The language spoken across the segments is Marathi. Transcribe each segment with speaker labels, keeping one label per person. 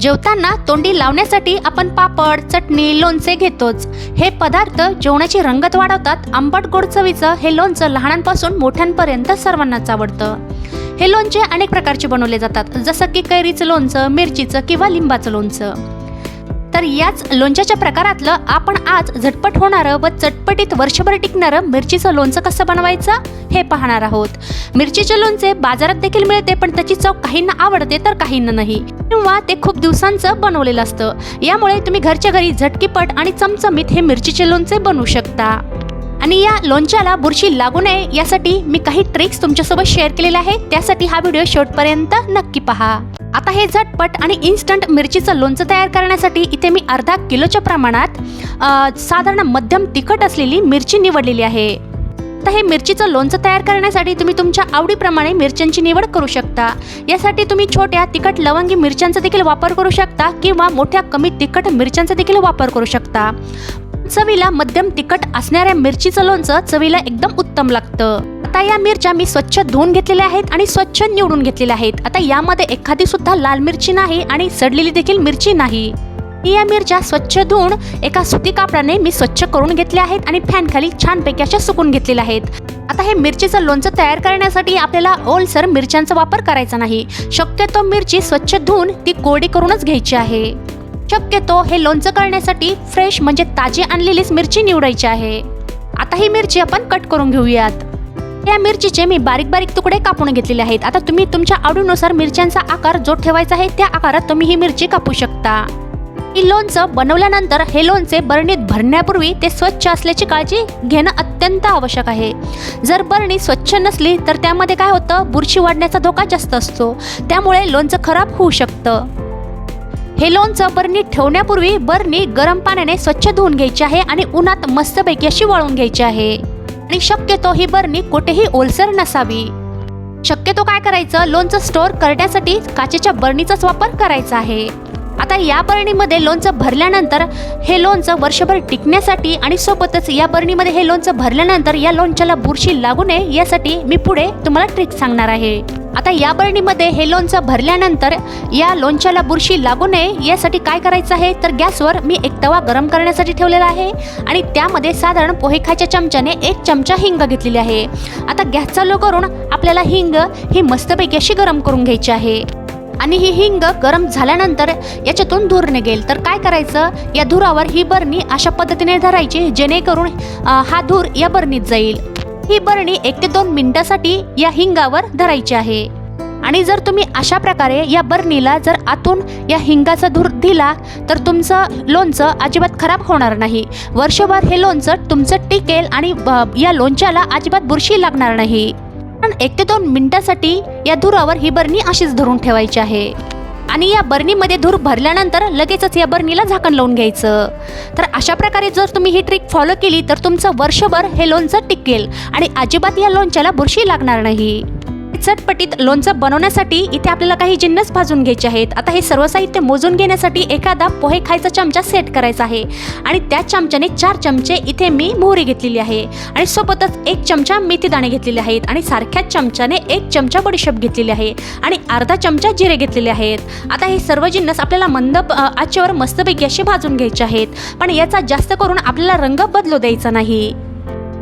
Speaker 1: जेवताना तोंडी लावण्यासाठी आपण पापड चटणी लोणचे घेतोच. हे पदार्थ जेवणाची रंगत वाढवतात. आंबट गोड चवीचं हे लोणचं लहानांपासून मोठ्यांपर्यंत सर्वांनाच आवडतं. हे लोणचे अनेक प्रकारचे बनवले जातात. जसं की कैरीचं लोणचं मिरचीचं किंवा लिंबाचं लोणचं. तर याच लोणच्याच्या प्रकारातलं आपण आज झटपट होणारं व चटपटीत वर्षभर टिकणारं मिरचीचं लोणचं कसं बनवायचं हे पाहणार आहोत. मिरचीचे लोणचे बाजारात देखील मिळते पण त्याची चव काहींना आवडते तर काहींना नाही. किंवा ते खूप दिवसांचं बनवलेलं असतं. यामुळे तुम्ही घरच्या घरी झटकीपट आणि चमचमीत हे मिरचीचे लोणचे बनवू शकता. आणि या लोणच्याला बुरशी लागू नये यासाठी मी काही ट्रिक्स तुमच्यासोबत शेअर केलेल्या आहेत. त्यासाठी हा व्हिडिओ शेवटपर्यंत नक्की पहा. आता हे झटपट आणि इन्स्टंट मिरचीचं लोणचं तयार करण्यासाठी इथे मी अर्धा किलोच्या प्रमाणात साधारण मध्यम तिखट असलेली मिरची निवडलेली आहे. आता हे मिरचीचं लोणचं तयार करण्यासाठी तुम्ही तुमच्या आवडीप्रमाणे मिरच्यांची निवड करू शकता. यासाठी तुम्ही छोट्या तिखट लवंगी मिरच्यांचा देखील वापर करू शकता किंवा मोठ्या कमी तिखट मिरच्यांचा देखील वापर करू शकता. चवीला मध्यम तिखट असणाऱ्या मिरचीचं लोणचं चवीला एकदम उत्तम लागतं. आता या मिरच्या मी स्वच्छ धुवून घेतलेल्या आहेत आणि स्वच्छ निवडून घेतलेल्या आहेत. आता यामध्ये एखादी सुद्धा लाल मिरची नाही आणि सडलेली देखील मिरची नाही. या मिरच्या स्वच्छ धुवून एका सुती कापडाने मी स्वच्छ करून घेतल्या आहेत आणि फॅन खाली छानपैकी अशा सुकून घेतलेल्या आहेत. आता हे मिरचीचं लोणचं तयार करण्यासाठी आपल्याला ओलसर मिरच्यांचा वापर करायचा नाही. शक्यतो मिरची स्वच्छ धुवून ती कोरडी करूनच घ्यायची आहे. शक्यतो हे लोणचं करण्यासाठी फ्रेश म्हणजे ताजी आणलेलीच मिरची निवडायची आहे. आता ही मिरची आपण कट करून घेऊयात. या मिरचीचे मी बारीक बारीक तुकडे कापून घेतलेले आहेत. आता तुम्ही तुमच्या आवडीनुसार मिरच्यांचा आकार जो ठेवायचा आहे त्या आकारात तुम्ही ही मिरची कापू शकता. ही लोणचं बनवल्यानंतर हे लोणचे बरणीत भरण्यापूर्वी ते स्वच्छ असल्याची काळजी घेणं अत्यंत आवश्यक आहे. जर बरणी स्वच्छ नसली तर त्यामध्ये काय होतं? बुरशी वाढण्याचा धोका जास्त असतो. त्यामुळे लोणचं खराब होऊ शकतं. हे लोणचं बरणीत ठेवण्यापूर्वी बरणी गरम पाण्याने स्वच्छ धुवून घ्यायची आहे आणि उन्हात मस्तपैकी अशी वाळून घ्यायची आहे. आणि शक्यतो ही बरणी कुठेही ओलसर नसावी. शक्यतो काय करायचं? लोणचं स्टोअर करण्यासाठी काचेच्या बरणीचाच वापर करायचा आहे. आता या बरणीमध्ये लोणचं भरल्यानंतर हे लोणचं वर्षभर टिकण्यासाठी आणि सोबतच या बरणीमध्ये हे लोणचं भरल्यानंतर या लोणच्याला बुरशी लागू नये यासाठी मी पुढे तुम्हाला ट्रिक सांगणार आहे. आता या बरणीमध्ये हे लोणचं भरल्यानंतर या लोणच्याला बुरशी लागू नये यासाठी काय करायचं आहे? तर गॅसवर मी एक तवा गरम करण्यासाठी ठेवलेला आहे आणि त्यामध्ये साधारण पोहे खायच्या चमच्याने एक चमचा हिंग घेतलेली आहे. आता गॅस चालू करून आपल्याला हिंग ही मस्तपैकी अशी गरम करून घ्यायची आहे. आणि ही हिंग गरम झाल्यानंतर याच्यातून धूर निघेल. तर काय करायचं? या धुरावर ही बरणी अशा पद्धतीने धरायची जेणेकरून हा धूर या बरणीत जाईल. ही बरणी एक ते दोन मिनिटासाठी या हिंगावर धरायची आहे. आणि जर तुम्ही अशा प्रकारे या बरणीला जर आतून या हिंगाचा धूर दिला तर तुमचं लोणचं अजिबात खराब होणार नाही. वर्षभर हे लोणचं तुमचं टिकेल आणि या लोणच्याला अजिबात बुरशी लागणार नाही. साधारण एक ते दोन मिनिटासाठी या धुरावर ही बरणी अशीच धरून ठेवायची आहे. आणि या बरणीमध्ये धूर भरल्यानंतर लगेचच या बरणीला झाकण लावून घ्यायचं. तर अशा प्रकारे जर तुम्ही ही ट्रिक फॉलो केली तर तुमचं वर्षभर हे लोणचं टिकेल आणि अजिबात या लोणच्याला बुरशी लागणार नाही. चटपटीत लोणचं बनवण्यासाठी इथे आपल्याला काही जिन्नस भाजून घ्यायचे आहेत. आता हे सर्व साहित्य मोजून घेण्यासाठी एखादा पोहे खायचा चमचा सेट करायचा आहे. आणि त्या चमच्याने चार चमचे इथे मी मोहरी घेतलेली आहे. आणि सोबतच एक चमचा मेथी दाणे घेतलेले आहेत. आणि सारख्याच चमच्याने एक चमचा बडीशेप घेतलेली आहे. आणि अर्धा चमचा जिरे घेतलेले आहेत. आता हे सर्व जिन्नस आपल्याला मंद अ, आचेवर मस्तपैकी असे भाजून घ्यायचे आहेत. पण याचा जास्त करून आपल्याला रंग बदलू द्यायचा नाही.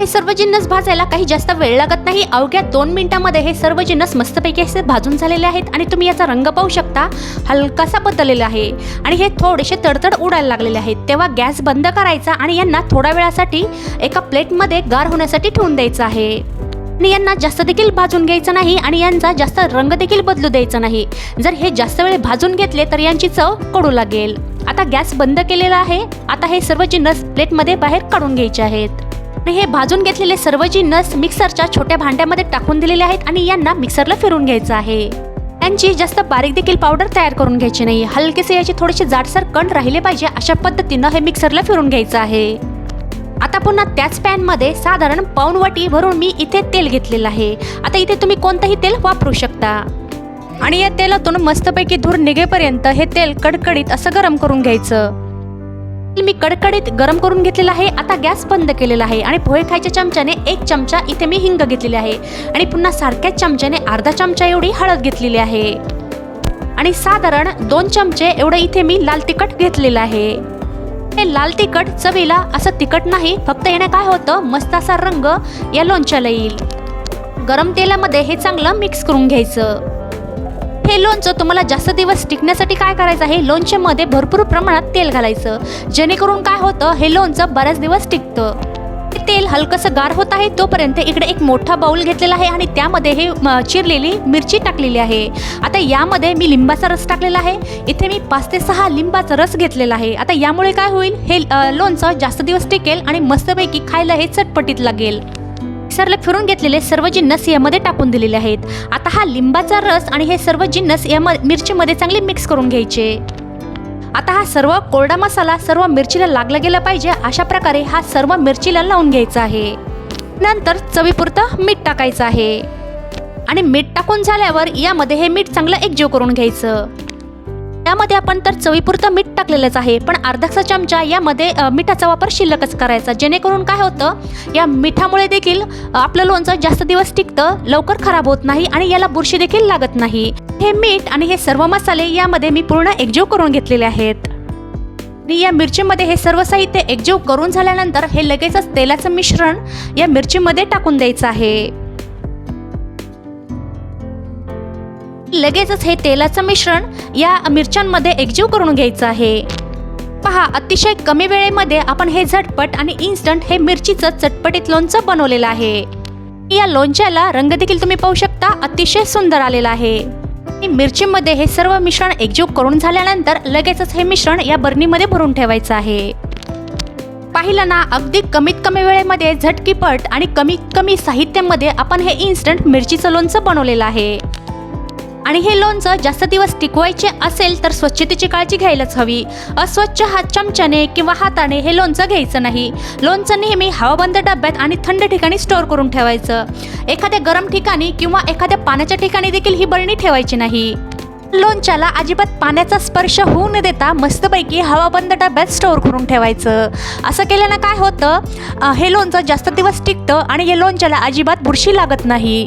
Speaker 1: हे सर्व जिन्नस भाजायला काही जास्त वेळ लागत नाही. अवघ्या दोन मिनिटांमध्ये हे सर्व जिन्नस मस्तपैकी असे भाजून झालेले आहेत आणि तुम्ही याचा रंग पाहू शकता. हलकासा बदललेला आहे. आणि हे थोडेसे तडतड उडायला लागलेले आहेत. तेव्हा गॅस बंद करायचा आणि यांना थोड्या वेळासाठी एका प्लेटमध्ये गार होण्यासाठी ठेवून द्यायचं आहे. आणि यांना जास्त देखील भाजून घ्यायचं नाही आणि यांचा जास्त रंग देखील बदलू द्यायचा नाही. जर हे जास्त वेळ भाजून घेतले तर यांची चव कडू लागेल. आता गॅस बंद केलेला आहे. आता हे सर्व जिन्नस प्लेटमध्ये बाहेर काढून घ्यायचे आहेत. आणि हे भाजून घेतलेले सर्व जिन्नस मिक्सरच्या छोट्या भांड्यामध्ये टाकून दिलेले आहेत आणि यांना मिक्सरला फिरून घ्यायचं आहे. यांची जास्त बारीक देखील पावडर तयार करून घ्यायची नाही. हलकेसे याचे थोडेसे जाडसर कण राहिले पाहिजे अशा पद्धतीनं हे मिक्सरला फिरून घ्यायचं आहे. आता पुन्हा त्याच पॅनमध्ये साधारण पाऊन वाटी भरून मी इथे तेल घेतलेलं आहे. आता इथे तुम्ही कोणतंही तेल वापरू शकता. आणि या तेलातून मस्तपैकी धूर निघेपर्यंत हे तेल कडकडीत असं गरम करून घ्यायचं. मी कडकडीत गरम करून घेतलेला आहे आता गॅस बंद केलेला आहे आणि पोहे खायच्या चमच्याने एक चमचा इथे मी हिंग घेतलेली आहे आणि पुन्हा सारख्याच चमच्याने अर्धा चमचा एवढी हळद घेतलेली आहे. आणि साधारण दोन चमचे एवढं इथे मी लाल तिखट घेतलेलं आहे. हे लाल तिखट चवीला असं तिखट नाही फक्त याने काय होतं मस्त असा रंग या लोणच्याला येईल. गरम तेलामध्ये हे चांगलं मिक्स करून घ्यायचं. हे लोणचं तुम्हाला जास्त दिवस टिकण्यासाठी काय करायचं आहे? लोणच्यामध्ये भरपूर प्रमाणात तेल घालायचं. जेणेकरून काय होतं हे लोणचं बऱ्याच दिवस टिकतं. तेल हलकंसं गार होत आहे तोपर्यंत इकडे एक मोठा बाऊल घेतलेला आहे आणि त्यामध्ये हे चिरलेली मिरची टाकलेली आहे. आता यामध्ये मी लिंबाचा रस टाकलेला आहे. इथे मी पाच ते सहा लिंबाचा रस घेतलेला आहे. आता यामुळे काय होईल? हे लोणचं जास्त दिवस टिकेल आणि मस्तपैकी खायला हे चटपटीत लागेल. मिक्सरला फिरून घेतलेले सर्व जिन्नस यामध्ये टाकून दिलेले आहेत. आता हा लिंबाचा रस आणि हे सर्व जिन्नस या मिरचीमध्ये चांगले मिक्स करून घ्यायचे. आता हा सर्व कोरडा मसाला सर्व मिरचीला लागला गेला पाहिजे अशा प्रकारे हा सर्व मिरचीला लावून घ्यायचा आहे. नंतर चवीपुरतं मीठ टाकायचं आहे. आणि मीठ टाकून झाल्यावर यामध्ये हे मीठ चांगलं एकजीव करून घ्यायचं. यामध्ये आपण तर चवीपुरतं मीठ टाकलेलंच आहे पण अर्धाचा चमचा यामध्ये मिठाचा वापर शिल्लकच करायचा. जेणेकरून काय होतं या मिठामुळे देखील आपलं लोणचं जास्त दिवस टिकतं लवकर खराब होत नाही आणि याला बुरशी देखील लागत नाही. हे मीठ आणि हे सर्व मसाले यामध्ये मी पूर्ण एकजीव करून घेतलेले आहेत. आणि या मिरचीमध्ये हे सर्व साहित्य एकजीव करून झाल्यानंतर हे लगेचच तेलाचं मिश्रण या मिरचीमध्ये टाकून द्यायचं आहे. लगेचच हे तेलाचं मिश्रण या मिरच्यांमध्ये एकजीव करून घ्यायचं आहे. पहा अतिशय कमी वेळेमध्ये आपण हे झटपट आणि इन्स्टंट हे मिरचीचं चटपटीत लोणचं बनवलेलं आहे. या लोणच्याला रंग देखील तुम्ही पाहू शकता अतिशय सुंदर आलेला आहे. मिरचीमध्ये हे सर्व मिश्रण एकजीव करून झाल्यानंतर लगेचच हे मिश्रण या बरणीमध्ये भरून ठेवायचं आहे. पाहिलं ना अगदी कमीत कमी वेळेमध्ये झटकीपट आणि कमीत कमी साहित्यामध्ये आपण हे इन्स्टंट मिरचीचं लोणचं बनवलेलं आहे. आणि हे लोणचं जास्त दिवस टिकवायचे असेल तर स्वच्छतेची काळजी घ्यायलाच हवी. अस्वच्छ हात चमच्याने किंवा हाताने हे लोणचं घ्यायचं नाही. लोणचं नेहमी हवाबंद डब्यात आणि थंड ठिकाणी स्टोअर करून ठेवायचं. एखाद्या गरम ठिकाणी किंवा एखाद्या पाण्याच्या ठिकाणी देखील ही बरणी ठेवायची नाही. लोणच्याला अजिबात पाण्याचा स्पर्श होऊ न देता मस्तपैकी हवाबंद डब्यात स्टोअर करून ठेवायचं. असं केल्यानं काय होतं? हे लोणचं जास्त दिवस टिकतं आणि हे लोणच्याला अजिबात बुरशी लागत नाही.